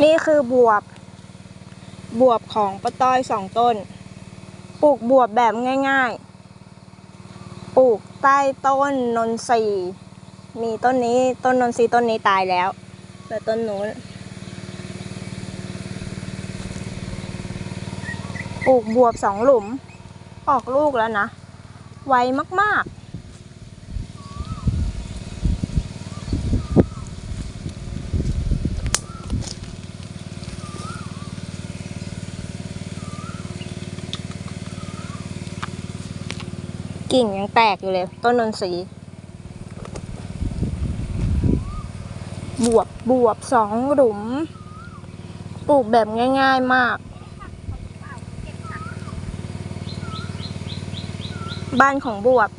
นี่คือบวบบวบของป้าต้อยสองต้น ปลูกบวบแบบง่าย ๆ ปลูกใต้ต้นนนทรีมีต้นนี้ต้นนนทรีต้นนี้ตายแล้วแต่ต้นนู้น ปลูกบวบสองหลุม ออกลูกแล้วนะ ไวมากๆ กิ่งยังแตกอยู่เลย ต้นนนทรีบวบบวบสองหลุม ปลูกแบบง่าย ๆมาก บ้านของบวบ